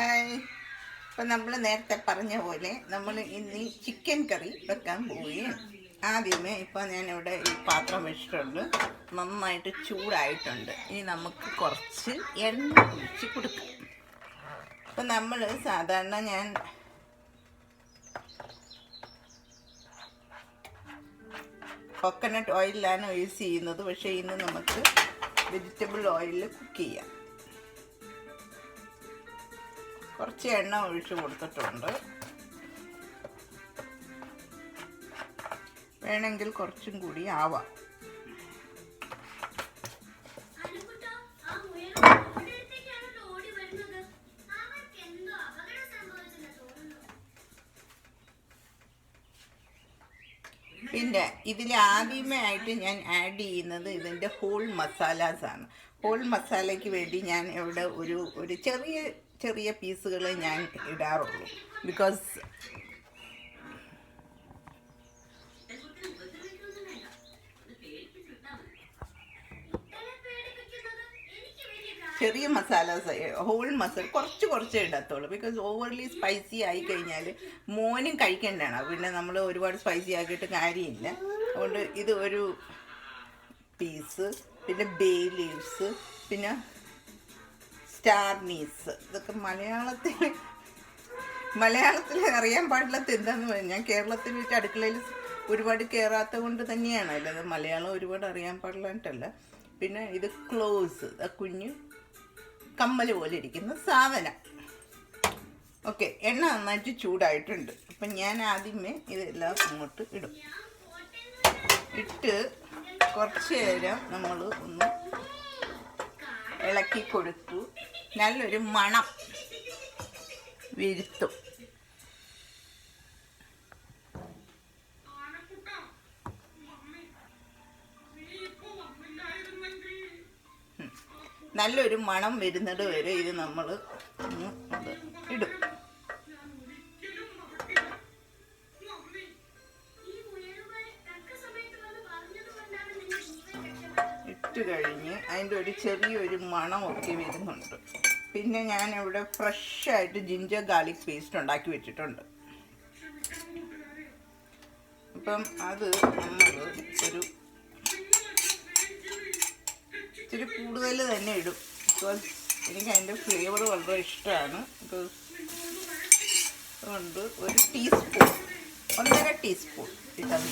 Hi. നമ്മൾ നേരത്തെ പറഞ്ഞ പോലെ നമ്മൾ ഇന്ന് ചിക്കൻ കറി വെക്കാൻ പോവുകയാണ്. ആദ്യമേ ഇപ്പോൾ ഞാനിവിടെ ഈ പാത്രം വെച്ചിട്ടുണ്ട്. നന്നായിട്ട് ചൂടായിട്ടുണ്ട്. ഇനി നമുക്ക് കുറച്ച് എണ്ണ ഒഴിച്ച് കൊടുക്കാം. അപ്പം നമ്മൾ സാധാരണ ഞാൻ കോക്കനട്ട് ഓയിലാണ് യൂസ് ചെയ്യുന്നത്. പക്ഷേ ഇന്ന് നമുക്ക് വെജിറ്റബിൾ ഓയിലിൽ കുക്ക് ചെയ്യാം. കുറച്ച് എണ്ണ ഒഴിച്ച് കൊടുത്തിട്ടുണ്ട്. വേണമെങ്കിൽ കുറച്ചും കൂടി ആവാം. പിന്നെ ഇതിൽ ആദ്യമേ ആയിട്ട് ഞാൻ ആഡ് ചെയ്യുന്നത് ഇതിന്റെ ഹോൾ മസാലാസാണ് ഹോൾ മസാലയ്ക്ക് വേണ്ടി ഞാൻ ഇവിടെ ഒരു ഒരു ചെറിയ ചെറിയ പീസുകൾ ഞാൻ ഇടാറുള്ളൂ. ബിക്കോസ്. ചെറിയ മസാലാസ് ഹോൾ മസാല കുറച്ച് കുറച്ച് ഇടത്തുള്ളൂ. ബിക്കോസ് ഓവർലി സ്പൈസി ആയി കഴിഞ്ഞാൽ മോനും കഴിക്കേണ്ടതാണ്. പിന്നെ നമ്മൾ ഒരുപാട് സ്പൈസി ആക്കിയിട്ട് കാര്യമില്ല. അതുകൊണ്ട് ഇത് ഒരു പീസ് പിന്നെ ബേ ലീവ്സ് പിന്നെ സ്റ്റാർ നീസ് ഇതൊക്കെ മലയാളത്തിൽ മലയാളത്തിൽ അറിയാൻ പാടില്ലാത്ത എന്താന്ന് പറയുന്നത് ഞാൻ കേരളത്തിൽ വെച്ച് അടുക്കളയിൽ ഒരുപാട് കയറാത്ത കൊണ്ട് തന്നെയാണ്. അല്ലാതെ മലയാളം ഒരുപാട് അറിയാൻ പാടില്ലായിട്ടല്ല പിന്നെ ഇത് ക്ലോസ്. കുഞ്ഞു കമ്മൽ പോലെ ഇരിക്കുന്ന സാധനം. ഓക്കെ എണ്ണ നന്നായിട്ട് ചൂടായിട്ടുണ്ട്. അപ്പം ഞാൻ ആദ്യമേ ഇതെല്ലാം അങ്ങോട്ട് ഇടും. ഇട്ട് കുറച്ച് നേരം നമ്മൾ ഒന്ന് ഇളക്കി കൊടുത്തു. നല്ലൊരു മണം വിരുത്തും. നല്ലൊരു മണം വരുന്നത് വരെ ഇത് നമ്മൾ ഒരു ചെറിയൊരു മണമൊക്കെ വരുന്നുണ്ട്. പിന്നെ ഞാൻ ഇവിടെ ഫ്രഷ് ആയിട്ട് ജിഞ്ചർ ഗാർലിക് പേസ്റ്റ് ഉണ്ടാക്കി വെച്ചിട്ടുണ്ട്. അപ്പം അത് നമ്മൾ ഒരു ഇച്ചിരി കൂടുതൽ തന്നെ ഇടും. ബിക്കോസ് എനിക്ക് അതിന്റെ ഫ്ലേവർ വളരെ ഇഷ്ടമാണ്. ബിക്കോസ് അതുകൊണ്ട് ഒരു ടീസ്പൂൺ ഒന്നര ടീസ്പൂൺ ഇട്ടാൽ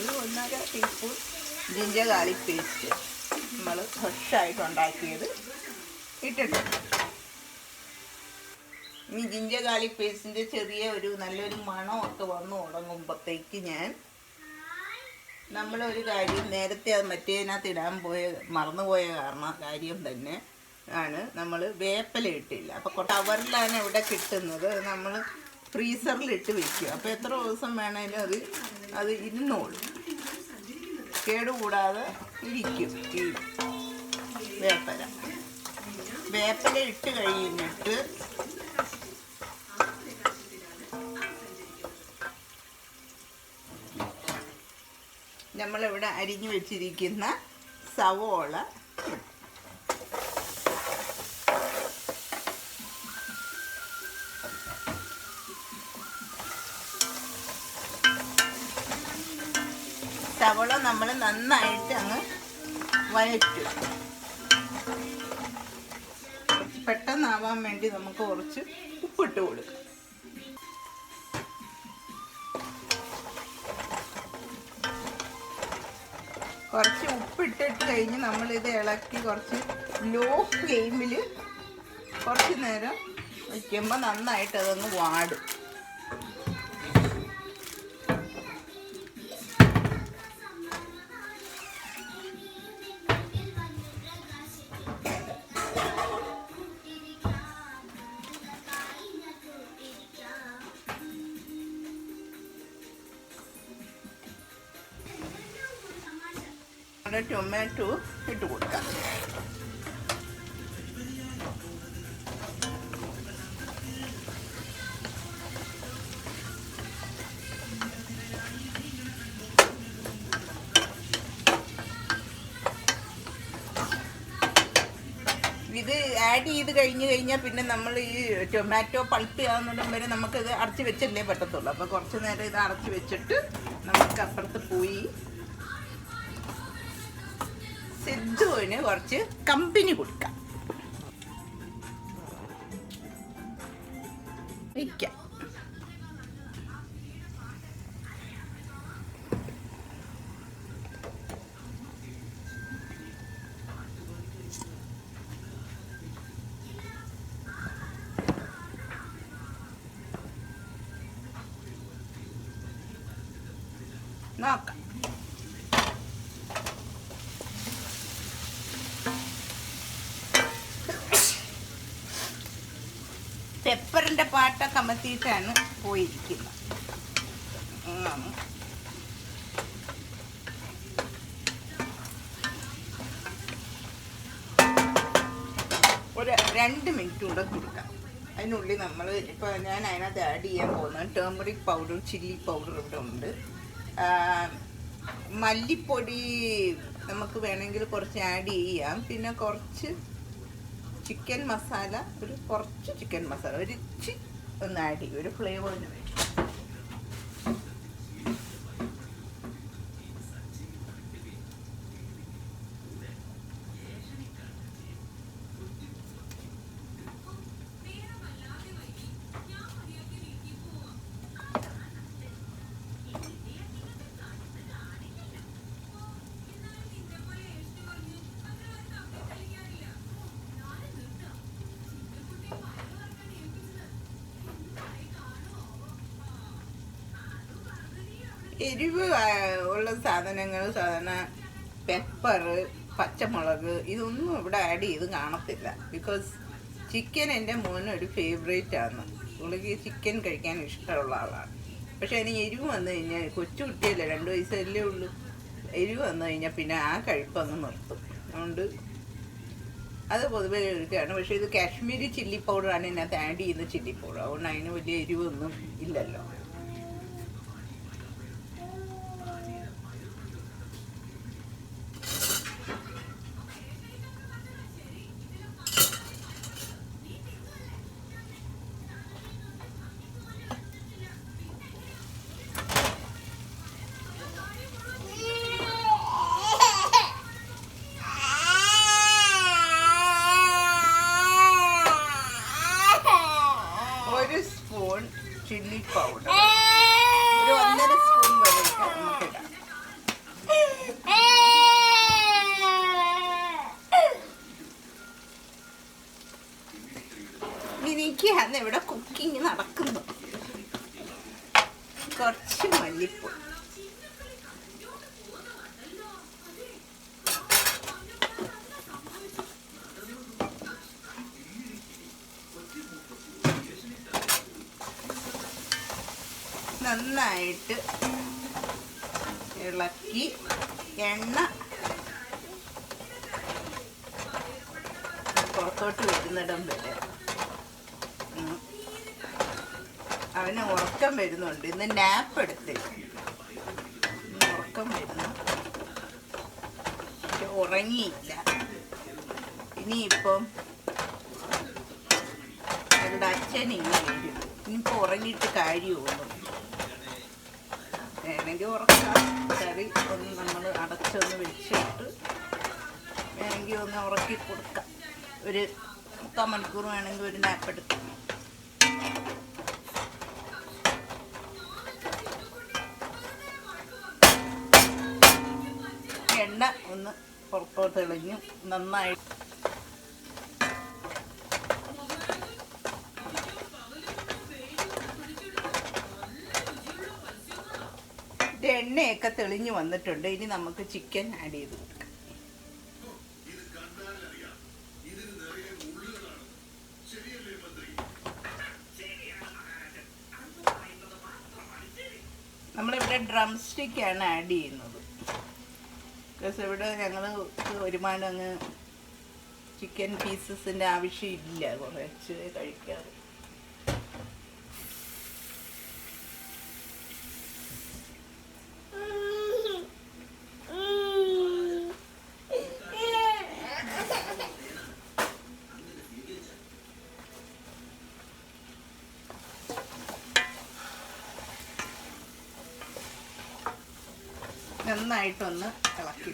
ഒരു ഒന്നര ടീസ്പൂൺ ജിഞ്ചർ ഗാർലിക് പേസ്റ്റ് നമ്മൾ ഫ്രഷായിട്ട് ഉണ്ടാക്കിയത് ഇട്ടിട്ടുണ്ട്. ഇനി ജിഞ്ചർ ഗാർലിക് പേസ്റ്റിന്റെ ചെറിയ ഒരു നല്ലൊരു മണമൊക്കെ വന്നു തുടങ്ങുമ്പോഴത്തേക്ക് ഞാൻ നമ്മളൊരു കാര്യം നേരത്തെ അത് മറ്റേതിനകത്ത് ഇടാൻ പോയ മറന്നുപോയ കാരണം കാര്യം തന്നെ ആണ് നമ്മൾ വേപ്പല ഇട്ടില്ല. അപ്പോൾ കവറിലാണ് ഇവിടെ കിട്ടുന്നത്. നമ്മൾ ഫ്രീസറിൽ ഇട്ട് വെക്കും അപ്പോൾ എത്ര ദിവസം വേണേലും അത് അത് ഇരുന്നോളും. കേടുകൂടാതെ ഇരിക്കും. ഈ വേപ്പല. വേപ്പല ഇട്ട് കഴിഞ്ഞിട്ട് നമ്മളിവിടെ അരിഞ്ഞു വെച്ചിരിക്കുന്ന സവോള നമ്മൾ നന്നായിട്ട് അങ്ങ് വഴറ്റും. പെട്ടെന്നാവാൻ വേണ്ടി നമുക്ക് കുറച്ച് ഉപ്പിട്ട് കൊടുക്കാം. കുറച്ച് ഉപ്പിട്ടിട്ട് കഴിഞ്ഞ് നമ്മളിത് ഇളക്കി കുറച്ച് ലോ ഫ്ലെയിമിൽ കുറച്ച് നേരം വയ്ക്കുമ്പോൾ നന്നായിട്ട് അതൊന്ന് വാടും. ടൊമാറ്റോ ഇട്ട് കൊടുക്കാം. ഇത് ആഡ് ചെയ്ത് കഴിഞ്ഞ് കഴിഞ്ഞാൽ പിന്നെ നമ്മൾ ഈ ടൊമാറ്റോ പൾപ്പ് ആകുന്നിടം വരെ നമുക്കിത് അടച്ച് വെച്ചല്ലേ പറ്റത്തുള്ളൂ. അപ്പോൾ കുറച്ച് നേരം ഇത് അടച്ച് വെച്ചിട്ട് നമുക്ക് അപ്പുറത്ത് പോയി സിദ്ധുവിന് കുറച്ച് കമ്പനി കൊടുക്കാം. നോക്കാം. പെപ്പറിന്റെ പാട്ട അമർത്തിയിട്ടാണ് പോയിരിക്കുന്നത്. ഒരു രണ്ട് മിനിറ്റ് കൂടെ കൊടുക്കാം. അതിനുള്ളിൽ നമ്മൾ ഇപ്പോൾ ഞാൻ അതിനകത്ത് ആഡ് ചെയ്യാൻ പോകുന്നത് ടേമറിക് പൗഡർ ചില്ലി പൗഡർ ഇവിടെ ഉണ്ട്. മല്ലിപ്പൊടി നമുക്ക് വേണമെങ്കിൽ കുറച്ച് ആഡ് ചെയ്യാം. പിന്നെ കുറച്ച് ചിക്കൻ മസാല ഒരു കുറച്ച് ചിക്കൻ മസാല ഒരു ഇച്ചി ഒന്ന് ആഡ് ചെയ്യും ഒരു ഫ്ലേവറിന് വേണ്ടി. എരിവ് ഉള്ള സാധനങ്ങൾ സാധാരണ പെപ്പർ പച്ചമുളക് ഇതൊന്നും ഇവിടെ ആഡ് ചെയ്ത് കാണത്തില്ല. ബിക്കോസ് ചിക്കൻ എന്റെ മോന് ഒരു ഫേവറേറ്റ് ആണ്. പുള്ളിക്ക് ചിക്കൻ കഴിക്കാൻ ഇഷ്ടമുള്ള ആളാണ്. പക്ഷേ അതിന് എരിവ് വന്നു കഴിഞ്ഞാൽ കൊച്ചു കുട്ടിയല്ലേ രണ്ട് വയസ്സല്ലേ ഉള്ളൂ. എരിവ് വന്നു കഴിഞ്ഞാൽ പിന്നെ ആ കഴിപ്പങ്ങ് നിർത്തും. അതുകൊണ്ട് അത് പൊതുവേ എടുക്കുകയാണ് പക്ഷേ ഇത് കാശ്മീരി ചില്ലി പൗഡറാണ് ഇതിനകത്ത് ആഡ് ചെയ്യുന്ന ചില്ലി പൗഡർ അതുകൊണ്ട് അതിന് വലിയ എരിവൊന്നും ഇല്ലല്ലോ. സ്പൂൺ ചില്ലി പൗഡർ ഒരു ഒന്നര സ്പൂൺ വരെ നമുക്ക് ഇടാം എനിക്ക് അന്ന് ഇവിടെ കുക്കിംഗ് നടക്കുന്നു. കുറച്ച് മല്ലിപ്പൊടി. നന്നായിട്ട് ഇളക്കി എണ്ണ പുറത്തോട്ട് വരുന്നിടം വരെ. അവന് ഉറക്കം വരുന്നുണ്ട്. ഇന്ന് നാപ്പ് എടുത്ത്. ഉറക്കം വരുന്നു. ഉറങ്ങിയില്ല. ഇനിയിപ്പം അവരുടെ അച്ഛൻ ഇങ്ങനെ വരും. ഇനിയിപ്പോൾ ഉറങ്ങിയിട്ട് കാര്യമുള്ളൂ വേണമെങ്കിൽ ഉറക്കാം. കറി ഒന്ന് നമ്മൾ അടച്ചൊന്ന് വെച്ചിട്ട് വേണമെങ്കിൽ ഒന്ന് ഉറക്കി കൊടുക്കാം. ഒരു മുക്കാൽ മണിക്കൂർ വേണമെങ്കിൽ ഒരു നാപ്പ് എടുക്കാം. എണ്ണ ഒന്ന് പുറത്തോട്ട് തെളിഞ്ഞു. നന്നായി എണ്ണയൊക്കെ തെളിഞ്ഞു വന്നിട്ടുണ്ട്. ഇനി നമുക്ക് ചിക്കൻ ആഡ് ചെയ്ത് കൊടുക്കാം. നമ്മളിവിടെ ഡ്രം സ്റ്റിക്കാണ് ആഡ് ചെയ്യുന്നത്. ബിക്കോസ് ഇവിടെ ഞങ്ങൾ ഒരുപാട് അങ്ങ് ചിക്കൻ പീസസിന്റെ ആവശ്യമില്ല കുറച്ച് കഴിക്കാറ് നന്നായിട്ടൊന്ന് ഇളക്കി.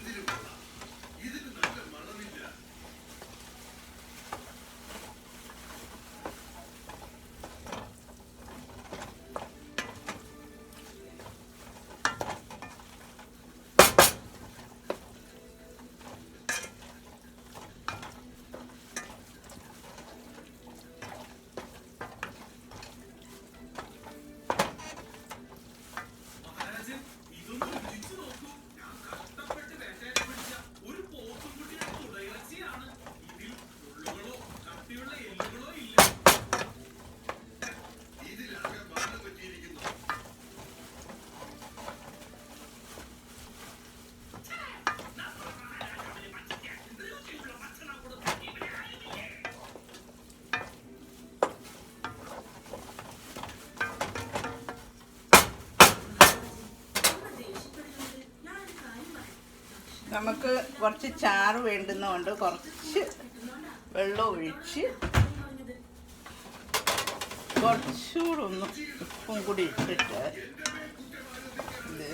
നമുക്ക് കുറച്ച് ചാറ് വേണ്ടുന്നതുകൊണ്ട് കുറച്ച് വെള്ളം ഒഴിച്ച് കുറച്ചുകൂടെ ഒന്ന് ഉപ്പും കൂടി ഇട്ടിട്ട് ഇത്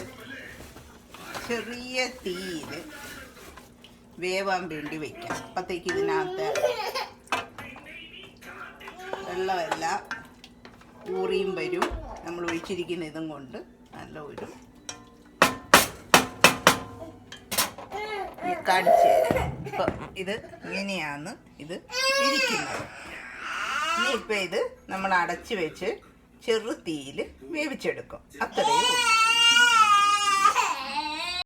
ചെറിയ തീയിൽ വേവാൻ വേണ്ടി വെക്കാം. അപ്പോഴത്തേക്ക് ഇതിനകത്ത് വെള്ളമെല്ലാം ഊറിയും വരും. നമ്മൾ ഒഴിച്ചിരിക്കുന്ന ഇതും കൊണ്ട് നല്ല ഒരു കാണിച്ച് തരാം. ഇത് ഇങ്ങനെയാണ് ഇത് ഇരിക്കുന്നത്. ഇപ്പൊ ഇത് നമ്മൾ അടച്ചു വെച്ച് ചെറു തീയിൽ വേവിച്ചെടുക്കും. അത്രയേ